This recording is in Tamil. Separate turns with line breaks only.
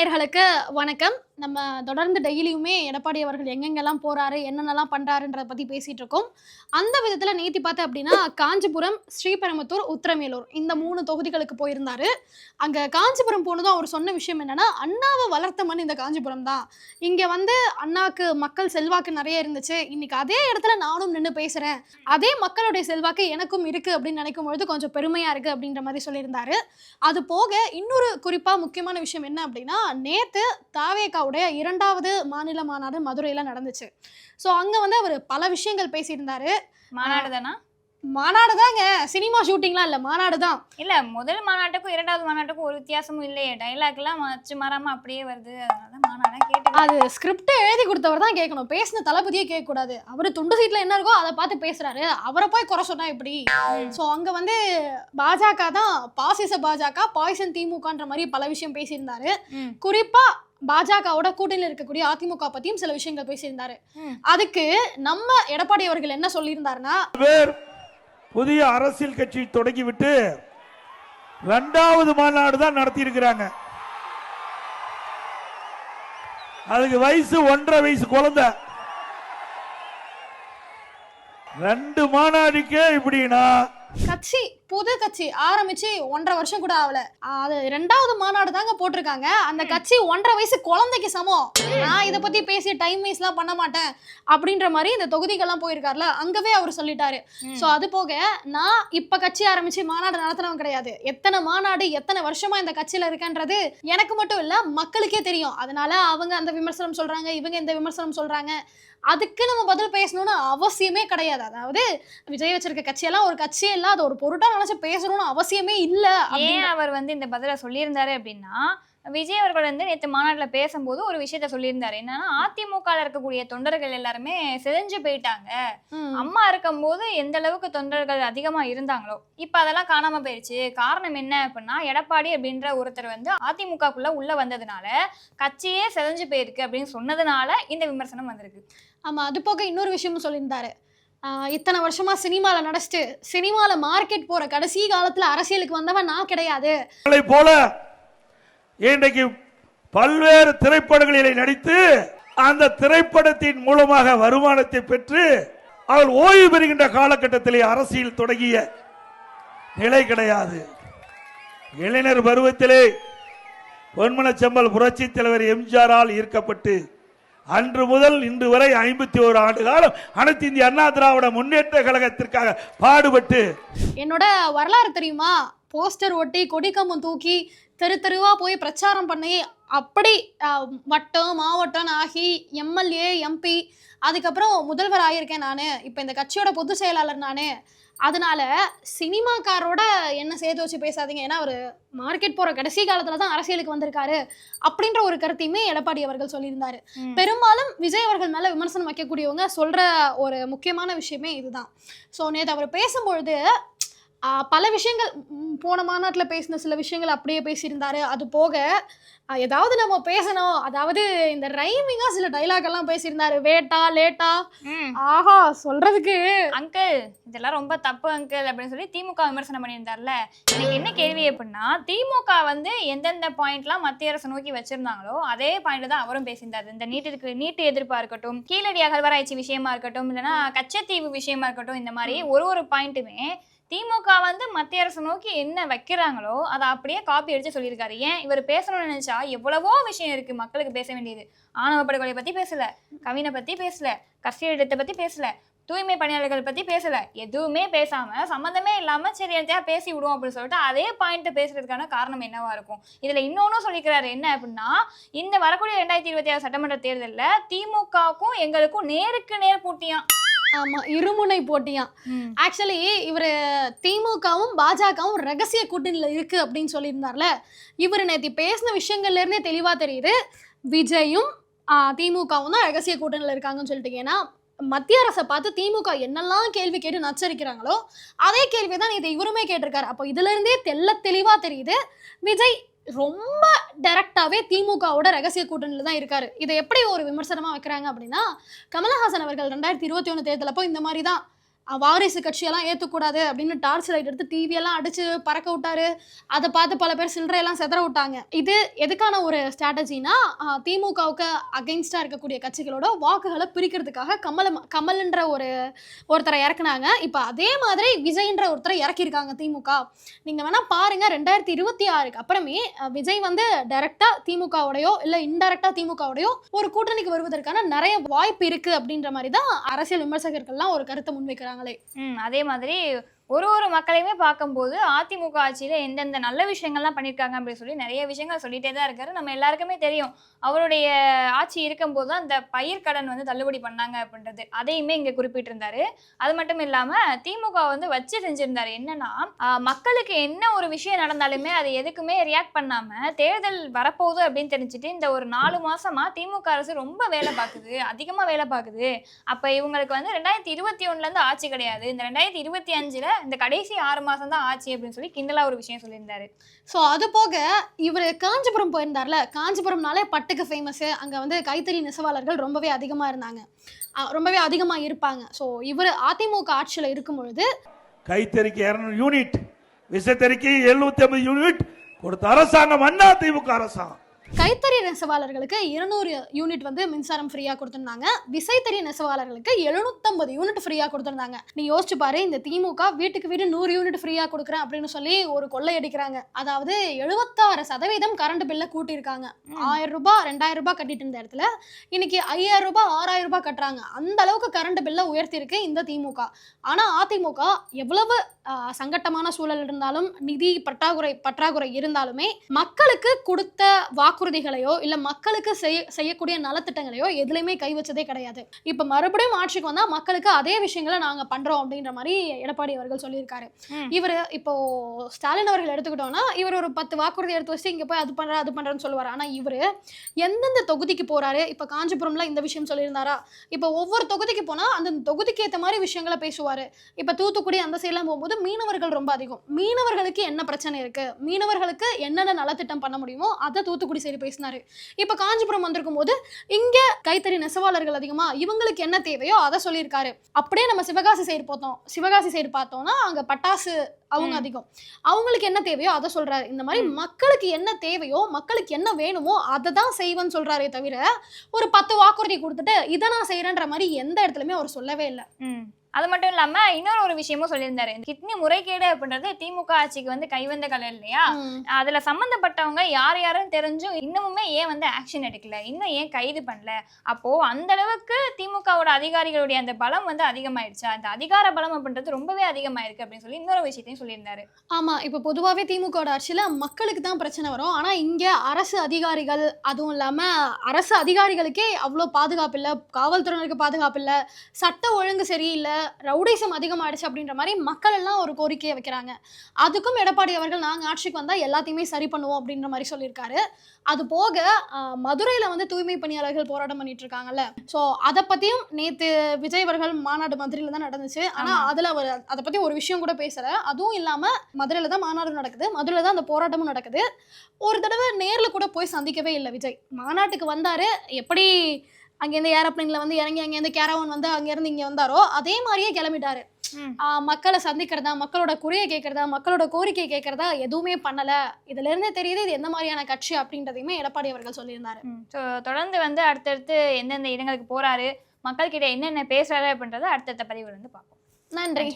நேயர்களுக்கு வணக்கம். நம்ம தொடர்ந்து டெய்லியுமே எடப்பாடி அவர்கள் எங்கெங்கெல்லாம் போறாரு என்னென்னலாம் பண்றாருன்றத பத்தி பேசிட்டு இருக்கோம். அந்த விதத்துல நேத்தி பார்த்தேன் அப்படின்னா காஞ்சிபுரம் ஸ்ரீபெரும்புத்தூர் உத்திரமேலூர் இந்த மூணு தொகுதிகளுக்கு போயிருந்தாரு. அங்க காஞ்சிபுரம் போனதும் அவர் சொன்ன விஷயம் என்னன்னா அண்ணாவை வளர்த்த மண் இந்த காஞ்சிபுரம் தான். இங்க வந்து அண்ணாக்கு மக்கள் செல்வாக்கு நிறைய இருந்துச்சு. இன்னைக்கு அதே இடத்துல நானும் நின்று பேசுறேன். அதே மக்களுடைய செல்வாக்கு எனக்கும் இருக்கு அப்படின்னு நினைக்கும் பொழுது கொஞ்சம் பெருமையா இருக்கு அப்படின்ற மாதிரி சொல்லியிருந்தாரு. அது போக இன்னொரு குறிப்பா முக்கியமான விஷயம் என்ன அப்படின்னா நேத்து தாவேகாவுடைய இரண்டாவது மாநில மாநாடு மதுரையில நடந்துச்சு. ஸோ அங்க வந்து அவர் பல விஷயங்கள் பேசியிருந்தாரு.
மாநாடு தானா
மாநாடு தாங்க சினிமா ஷூட்டிங்லாம் இல்ல மாநாடு தான்
இல்ல முதல் மாநாட்டுக்கும் இரண்டாவது மாநாட்டுக்கும் ஒரு வித்தியாசமும் இல்லையே. டைலாக் எல்லாம் மச்சு மாறாம அப்படியே வருது. அதனால மாநாடா கேட்டு
அது ஸ்கிரிப்ட் எழுதி கொடுத்தவர் தான் கேட்கணும். பேசின தளபதியே கேட்க கூடாது அவர் துண்டு சீட்ல என்ன இருக்கோ அதை பார்த்து பேசுறாரு. அவரை போய் குறை சொன்னா எப்படி? ஸோ அங்க வந்து பாஜக தான் பாசிச பாஜக பாய்சன் திமுகன்ற மாதிரி பல விஷயம் பேசியிருந்தாரு.
ம்.
பாஜகவோட கூட்டணியில் இருக்கக்கூடிய அதிமுக பத்தியும் சில விஷயங்கள் பேசியிருந்தாரு. அதுக்கு நம்ம எடப்பாடி அவர்கள் என்ன சொல்லியிருந்தாருன்னா
புதிய அரசியல் கட்சி தொடங்கிவிட்டு ரெண்டாவது மாநாடு தான் நடத்தி இருக்கிறாங்க அதுக்கு வயசு ஒன்றரை வயசு குழந்தை. ரெண்டு மாநாடுக்கே இப்படின்னா
கட்சி புது கட்சி ஆரம்பிச்சு ஒன்றரை வருஷம் கூட ஆகல. அது ரெண்டாவது மாநாடு தாங்க போட்டிருக்காங்க. அந்த கட்சி ஒன்றரை வயசு குழந்தைக்கு சமம். நான் இதை பத்தி பேசி டைம் வேஸ்ட்லாம் பண்ண மாட்டேன் அப்படின்ற மாதிரி இந்த தொகுதிகள்லாம் போயிருக்காருல அங்கவே அவர் சொல்லிட்டாரு. ஸோ அது போக நான் இப்ப கட்சி ஆரம்பிச்சு மாநாடு நடத்துனவன் கிடையாது. எத்தனை மாநாடு எத்தனை வருஷமா இந்த கட்சியில இருக்கேன்றது எனக்கு மட்டும் இல்ல மக்களுக்கே தெரியும். அதனால அவங்க அந்த விமர்சனம் சொல்றாங்க இவங்க இந்த விமர்சனம் சொல்றாங்க. அதுக்கு நம்ம பதில் பேசணும்னு அவசியமே கிடையாது. அதாவது விஜய் வச்சிருக்க கட்சியெல்லாம் ஒரு கட்சியே இல்ல அது ஒரு பொருட்டா நினைச்சு பேசணும்னு அவசியமே இல்ல
ஏன் அவர் வந்து இந்த பதில சொல்லியிருந்தாரு அப்படின்னா விஜய் அவர்கள் வந்து நேற்று மாநாட்டுல பேசும்போது ஒரு விஷயத்த சொல்லியிருந்தாரு. என்னன்னா அதிமுக இருக்கக்கூடிய தொண்டர்கள் எல்லாருமே செதஞ்சு போயிட்டாங்க. அம்மா இருக்கும்போது எந்த அளவுக்கு தொண்டர்கள் அதிகமா இருந்தாங்களோ இப்ப அதெல்லாம் காணாம போயிடுச்சு காரணம் என்ன அப்படின்னா எடப்பாடி அப்படின்ற ஒருத்தர் வந்து அதிமுகக்குள்ள உள்ள வந்ததுனால கட்சியே செதஞ்சு போயிருக்கு அப்படின்னு சொன்னதுனால இந்த விமர்சனம் வந்திருக்கு.
ஆமா அது போக இன்னொரு விஷயமும் சொல்லியிருந்தாரு. இத்தனை வருஷமா சினிமால நடிச்சிட்டு சினிமால மார்க்கெட் போற கடைசி காலத்துல அரசியலுக்கு வந்தவன் நான் கிடையாது.
போல இன்றைக்கு பல்வேறு திரைப்படங்களிலே நடித்து அந்த திரைப்படத்தின் மூலமாக வருமானத்தை பெற்று அவள் ஓய்வு பெறுகின்ற காலகட்டத்திலே அரசியல் தொடங்கிய நிலை கிடையாது. இளைஞர் பருவத்திலே பொன்மனச்செம்பல் புரட்சி தலைவர் எம்ஜிஆரால் ஈர்க்கப்பட்டு அன்று முதல் இன்று வரை ஐம்பத்தி ஓரு ஆண்டு காலம் அனைத்து இந்திய அண்ணா திராவிட முன்னேற்ற கழகத்திற்காக பாடுபட்டு
என்னோட வரலாறு தெரியுமா? போஸ்டர் ஒட்டி கொடிக்கம்பம் தூக்கி தெரு தெருவா போய் பிரச்சாரம் பண்ணி அப்படி வட்டம் மாவட்டம் ஆகி எம்எல்ஏ எம்பி அதுக்கப்புறம் முதல்வர் ஆகியிருக்கேன் நான். இப்போ இந்த கட்சியோட பொதுச் செயலாளர் நான். அதனால சினிமாக்காரோட என்ன சேர்த்து வச்சு பேசாதீங்க. ஏன்னா அவர் மார்க்கெட் போற கடைசி காலத்துல தான் அரசியலுக்கு வந்திருக்காரு அப்படின்ற ஒரு கருத்தையுமே எடப்பாடி அவர்கள் சொல்லியிருந்தாரு. பெரும்பாலும் விஜய் அவர்கள் மேல விமர்சனம் வைக்கக்கூடியவங்க சொல்ற ஒரு முக்கியமான விஷயமே இதுதான். ஸோ நேற்று அவர் பேசும்பொழுது பல விஷயங்கள் போன மாநாட்டில் பேசின சில விஷயங்கள் அப்படியே பேசியிருந்தாரு. அது போக ஏதாவது நம்ம பேசணும். அதாவது இந்த ரைமிங்காக சில டைலாக் எல்லாம் பேசியிருந்தாரு. வேட்டா லேட்டா. ஆஹா சொல்றதுக்கு.
அங்கிள் இதெல்லாம் ரொம்ப தப்பு அங்கிள் அப்படின்னு சொல்லி திமுக விமர்சனம் பண்ணியிருந்தார்ல. எனக்கு என்ன கேள்வி அப்படின்னா திமுக வந்து எந்தெந்த பாயிண்ட்லாம் மத்திய அரசு நோக்கி வச்சிருந்தாங்களோ அதே பாயிண்ட் தான் அவரும் பேசியிருந்தாரு. இந்த நீட்டுக்கு நீட்டு எதிர்ப்பா இருக்கட்டும் கீழடி அகழ்வாராய்ச்சி விஷயமா இருக்கட்டும் இல்லைன்னா கச்சத்தீவு விஷயமா இருக்கட்டும் இந்த மாதிரி ஒரு ஒரு பாயிண்ட்டுமே திமுக வந்து மத்திய அரசு நோக்கி என்ன வைக்கிறாங்களோ அதை அப்படியே காப்பி அடிச்சு சொல்லியிருக்காரு. ஏன்? இவர் பேசணும்னு நினைச்சா எவ்வளவோ விஷயம் இருக்கு. மக்களுக்கு பேச வேண்டியது. ஆணவ படுகொலை பத்தி பேசல. கவினை பத்தி பேசல. கஸ்டடியத்தை பத்தி பேசல. தூய்மை பணியாளர்கள் பத்தி பேசல. எதுவுமே பேசாம சம்மந்தமே இல்லாம சரி எதையா பேசி விடுவோம் அப்படின்னு சொல்லிட்டு அதே பாயிண்ட் பேசுறதுக்கான காரணம் என்னவா இருக்கும்? இதுல இன்னொன்னு சொல்லிக்கிறாரு. என்ன அப்படின்னா இந்த வரக்கூடிய ரெண்டாயிரத்தி இருபத்தி ஆறு சட்டமன்ற தேர்தலில் திமுகவுக்கும் எங்களுக்கும் நேருக்கு நேர் போட்டியாம்.
ஆமா இருமுனை போட்டியா ஆக்சுவலி இவர் திமுகவும் பாஜகவும் ரகசிய கூட்டணியில இருக்கு அப்படின்னு சொல்லியிருந்தார்ல. இவர் நேற்று பேசின விஷயங்கள்ல இருந்தே தெளிவா தெரியுது. விஜயும் திமுகவும் தான் ரகசிய கூட்டணியில இருக்காங்கன்னு சொல்லிட்டு. ஏன்னா மத்திய அரசை பார்த்து திமுக என்னெல்லாம் கேள்வி கேட்டு நச்சரிக்கிறாங்களோ அதே கேள்வி தான் இது இவருமே கேட்டிருக்காரு. அப்போ இதுல இருந்தே தெள்ள தெளிவா தெரியுது. விஜய் ரொம்ப டைரக்டாகவே திமுகவோட ரகசிய கூட்டணியில் தான் இருக்காரு. இதை எப்படி ஒரு விமர்சனமாக வைக்கிறாங்க அப்படின்னா கமலஹாசன் அவர்கள் ரெண்டாயிரத்தி இருபத்தி ஒன்று தேர்தலப்போ இந்த மாதிரி தான் வாரிசு கட்சியெல்லாம் ஏற்றக்கூடாது அப்படின்னு டார்ச் லைட் எடுத்து டிவியெல்லாம் அடித்து அடிச்சு பறக்க விட்டாரு. அதை பார்த்து பல பேர் சில்லறையெல்லாம் செதற விட்டாங்க. இது எதுக்கான ஒரு ஸ்ட்ராட்டஜினா திமுகவுக்கு அகெயின்ஸ்டாக இருக்கக்கூடிய கட்சிகளோட வாக்குகளை பிரிக்கிறதுக்காக கமல் கமல்ன்ற ஒரு ஒருத்தரை இறக்குனாங்க. இப்போ அதே மாதிரி விஜய்ன்ற ஒருத்தரை இறக்கியிருக்காங்க திமுக. நீங்கள் வேணால் பாருங்கள் ரெண்டாயிரத்தி இருபத்தி ஆறுக்கு அப்புறமே விஜய் வந்து டைரெக்டாக திமுகவோடையோ இல்லை இன்டெரக்டாக திமுகவோடையோ ஒரு கூட்டணிக்கு வருவதற்கான நிறைய வாய்ப்பு இருக்குது அப்படின்ற மாதிரி தான் அரசியல் விமர்சகர்கள்லாம் ஒரு கருத்தை முன்வைக்கிறாங்க.
ம் அதே மாதிரி ஒரு ஒரு மக்களையுமே பார்க்கும்போது அதிமுக ஆட்சியில் எந்தெந்த நல்ல விஷயங்கள்லாம் பண்ணியிருக்காங்க அப்படின்னு சொல்லி நிறைய விஷயங்கள் சொல்லிகிட்டே தான் இருக்காரு. நம்ம எல்லாருக்குமே தெரியும். அவருடைய ஆட்சி இருக்கும்போது தான் அந்த பயிர் கடன் வந்து தள்ளுபடி பண்ணாங்க அப்படின்றது. அதையுமே இங்கே குறிப்பிட்டிருந்தாரு. அது மட்டும் இல்லாமல் திமுக வந்து வச்சு செஞ்சுருந்தாரு. என்னன்னா மக்களுக்கு என்ன ஒரு விஷயம் நடந்தாலுமே அது எதுக்குமே ரியாக்ட் பண்ணாமல் தேர்தல் வரப்போகுது அப்படின்னு தெரிஞ்சுட்டு இந்த ஒரு நாலு மாசமா திமுக அரசு ரொம்ப வேலை பார்க்குது. அதிகமாக வேலை பார்க்குது. அப்போ இவங்களுக்கு வந்து ரெண்டாயிரத்தி இருபத்தி ஒன்றுலேருந்து ஆட்சி கிடையாது. இந்த ரெண்டாயிரத்தி இருபத்தி அஞ்சில் இந்த கடைசி ஆறு மாசம் தான் ஆட்சி அப்படின்னு சொல்லி கிண்டலா ஒரு விஷயம் சொல்லியிருந்தாரு.
ஸோ அது போக இவர் காஞ்சிபுரம் போயிருந்தார்ல காஞ்சிபுரம்னாலே பட்டுக்கு ஃபேமஸ் அங்கே வந்து கைத்தறி நெசவாளர்கள் ரொம்பவே அதிகமாக இருந்தாங்க. ரொம்பவே அதிகமாக இருப்பாங்க. ஸோ இவர் அதிமுக ஆட்சியில் இருக்கும் பொழுது
கைத்தறிக்கு இருநூறு யூனிட் விசைத்தறிக்கு எழுநூத்தி ஐம்பது யூனிட் கொடுத்த அரசாங்கம் அண்ணா திமுக அரசாங்கம்.
கைத்தறி நெசவாளர்களுக்கு இருநூறு யூனிட் வந்து மின்சாரம் ஃப்ரீயாக கொடுத்துருந்தாங்க. விசைத்தறி நெசவாளர்களுக்கு எழுநூத்தம்பது யூனிட் ஃப்ரீயாக கொடுத்துருந்தாங்க. நீ யோசிச்சு பாரு இந்த திமுக வீட்டுக்கு வீடு நூறு யூனிட் ஃப்ரீயாக கொடுக்குறேன் அப்படின்னு சொல்லி ஒரு கொள்ளை அடிக்கிறாங்க. அதாவது எழுபத்தாறு சதவீதம் கரண்ட் பில்லை கூட்டியிருக்காங்க. ஆயிரம் ரூபாய் ரெண்டாயிரம் ரூபாய் கட்டிட்டு இருந்த இடத்துல இன்னைக்கு ஐயாயிரம் ரூபாய் ஆறாயிரம் ரூபாய் கட்டுறாங்க. அந்த அளவுக்கு கரண்ட் பில்லை உயர்த்தியிருக்கு இந்த திமுக. ஆனால் அதிமுக எவ்வளவு சங்கட்டமான சூழல் இருந்தாலும் நிதி பற்றாக்குறை பற்றாக்குறை இருந்தாலுமே மக்களுக்கு கொடுத்த வாக்குறுதிகளையோ இல்ல மக்களுக்கு செய்ய செய்யக்கூடிய நலத்திட்டங்களையோ எதுலையுமே கை வச்சதே கிடையாது. இப்ப மறுபடியும் ஆட்சிக்கு வந்தா மக்களுக்கு அதே விஷயங்களை நாங்க பண்றோம் அப்படின்ற மாதிரி எடப்பாடி அவர்கள் சொல்லியிருக்காரு. இவர் இப்போ ஸ்டாலின் அவர்கள் எடுத்துக்கிட்டோம்னா இவர் ஒரு பத்து வாக்குறுதி எடுத்து வச்சு இங்க போய் அது பண்ற அது பண்றேன்னு சொல்லுவார். ஆனா இவரு எந்தெந்த தொகுதிக்கு போறாரு? இப்ப காஞ்சிபுரம்ல இந்த விஷயம் சொல்லியிருந்தாரா? இப்ப ஒவ்வொரு தொகுதிக்கு போனா அந்த தொகுதிக்கு ஏத்த மாதிரி விஷயங்களை பேசுவாரு. இப்ப தூத்துக்குடி அந்த சைட்லாம் போகும்போது மீனவர்கள் ரொம்ப அதிகம். மீனவர்களுக்கு என்ன பிரச்சனை இருக்கு? மீனவர்களுக்கு என்னென்ன நலத்திட்டம் பண்ண முடியுமோ அதை தூத்துக்குடி சைடு பேசினாரு. இப்ப காஞ்சிபுரம் வந்திருக்கும் போது இங்க கைத்தறி நெசவாளர்கள் அதிகமா இவங்களுக்கு என்ன தேவையோ அதை சொல்லியிருக்காரு. அப்படியே நம்ம சிவகாசி சைடு பார்த்தோம் சிவகாசி சைடு பார்த்தோம்னா அங்க பட்டாசு அவங்க. அதிகம். அவங்களுக்கு என்ன தேவையோ அதை சொல்றாரு. இந்த மாதிரி மக்களுக்கு என்ன தேவையோ மக்களுக்கு என்ன வேணுமோ அதை தான் செய்வேன்னு சொல்றாரே தவிர ஒரு பத்து வாக்குறுதி கொடுத்துட்டு இதை நான் செய்யறேன்ற மாதிரி எந்த இடத்துலயுமே அவர் சொல்லவே இல்லை.
அது மட்டும் இல்லாம இன்னொரு ஒரு விஷயமும் சொல்லியிருந்தாரு. கிட்னி முறைகேடு அப்படின்றது திமுக ஆட்சிக்கு வந்து கைவந்த கலை இல்லையா? அதுல சம்பந்தப்பட்டவங்க யார் யாருன்னு தெரிஞ்சும் இன்னமுமே ஏன் வந்து ஆக்ஷன் எடுக்கல? இன்னும் ஏன் கைது பண்ணல? அப்போ அந்த அளவுக்கு திமுகவோட அதிகாரிகளுடைய அந்த பலம் வந்து அதிகமாயிடுச்சு? அந்த அதிகார பலம் அப்படின்றது ரொம்பவே அதிகமாயிருக்கு அப்படின்னு சொல்லி இன்னொரு விஷயத்தையும் சொல்லியிருந்தாரு.
ஆமா இப்ப பொதுவாவே திமுகவோட ஆட்சியில மக்களுக்கு தான் பிரச்சனை வரும். ஆனா இங்க அரசு அதிகாரிகள் அதுவும் இல்லாம அரசு அதிகாரிகளுக்கே அவ்வளோ பாதுகாப்பு இல்ல காவல்துறையினருக்கு பாதுகாப்பு இல்ல சட்ட ஒழுங்கு சரியில்லை ரவுடிசம் அதிகமாயிடுச்சு அப்படின்ற மாதிரி மக்கள் எல்லாம் ஒரு கோரிக்கையை வைக்கிறாங்க. அதுக்கும் எடப்பாடி அவர்கள் நாங்க ஆட்சிக்கு வந்தா எல்லாத்தையுமே சரி பண்ணுவோம் அப்படின்ற மாதிரி சொல்லியிருக்காரு. அது போக மதுரையில வந்து தூய்மை பணியாளர்கள் போராட்டம் பண்ணிட்டு இருக்காங்கல்ல. ஸோ அதை பத்தியும் நேத்து விஜய் அவர்கள் மாநாடு மதுரையில தான் நடந்துச்சு. ஆனா
ஆமா.
அதுல அவர் அதை பத்தி ஒரு விஷயம் கூட பேசல. அதுவும் இல்லாம மதுரையில தான் மாநாடு நடக்குது. மதுரையில தான் அந்த போராட்டமும் நடக்குது. ஒரு தடவை நேர்ல கூட போய் சந்திக்கவே இல்லை விஜய். மாநாட்டுக்கு வந்தாரு. எப்படி அங்கேருந்து ஏரோப்ளைன்ல வந்து இறங்கி அங்கேருந்து கேரவன் வந்து அங்கேருந்து இங்கே வந்தாரோ அதே மாதிரியே கிளம்பிட்டாரு. மக்களை சந்திக்கிறதா மக்களோட குறையை கேட்கறதா மக்களோட கோரிக்கை கேட்கறதா எதுவுமே பண்ணல. இதுல இருந்தே தெரியுது இது எந்த மாதிரியான கட்சி அப்படின்றதையுமே எடப்பாடி அவர்கள் சொல்லியிருந்தாரு.
தொடர்ந்து வந்து அடுத்தடுத்து எந்தெந்த இடங்களுக்கு போறாரு மக்கள்கிட்ட என்னென்ன பேசுறாரு அப்படின்றத அடுத்தடுத்த பதிவுல இருந்து பார்ப்போம்.
நன்றி.